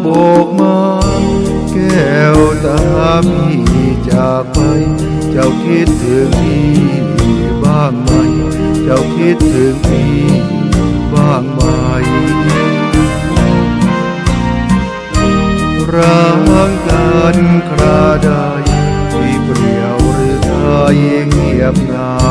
โบกมาแก้วตาพี่จากไป เจ้าคิดถึงพี่บ้างไหม เจ้าคิดถึงพี่บ้างไหม ร้างกันคราใดที่เปลี่ยวหรือใครเงียบเหงา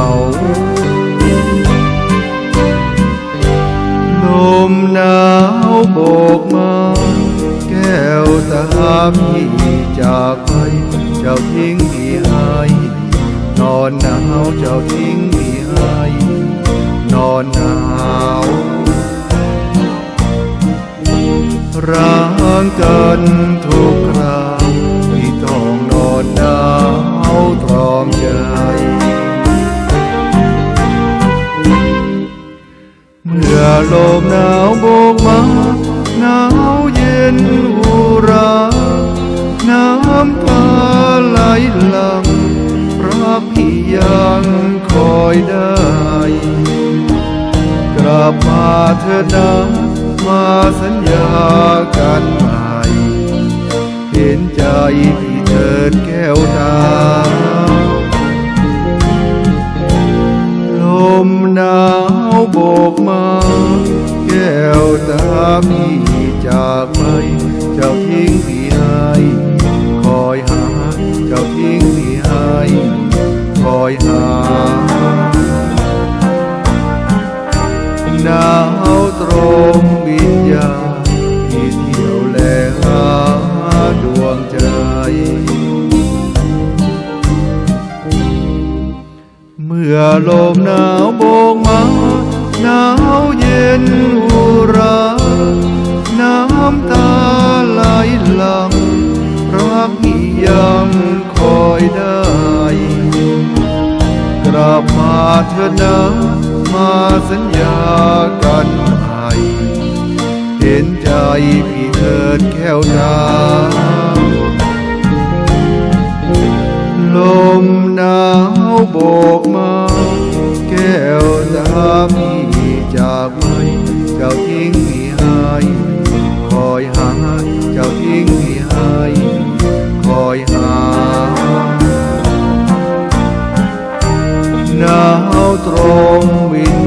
จากไปเจ้าทิ้งพี่ให้นอนหนาวเจ้าทิ้งพี่ให้นอนหนาวร้างกันทุกคราวที่ต้องนอนหนาวตรอมใจเมื่อลมหนาวโบก ไหลหลังรักพี่ยังคอยได้กลับมาเธอนะมาสัญญากันใหม่เห็นใจพี่เถิดแก้วตาลมหนาวโบกมาแก้วตาพี่จากไปเจ้าทิ้ง ตรงวิญญาที่เที่ยวแลหาดวงใจ เมื่อลมหนาวโบกมาหนาวเย็นอุรา น้ำตาไหลหลัง รักพี่ยังคอยได้กลับมาเถอนะมาสัญญากัน พี่เถิดแก้วดาลมหนาวโบกมาแก้วตาพี่จากไปเจ้าทิ้งพี่หายคอยหาเจ้าทิ้งพี่หายคอยหาหนาวตรงวิน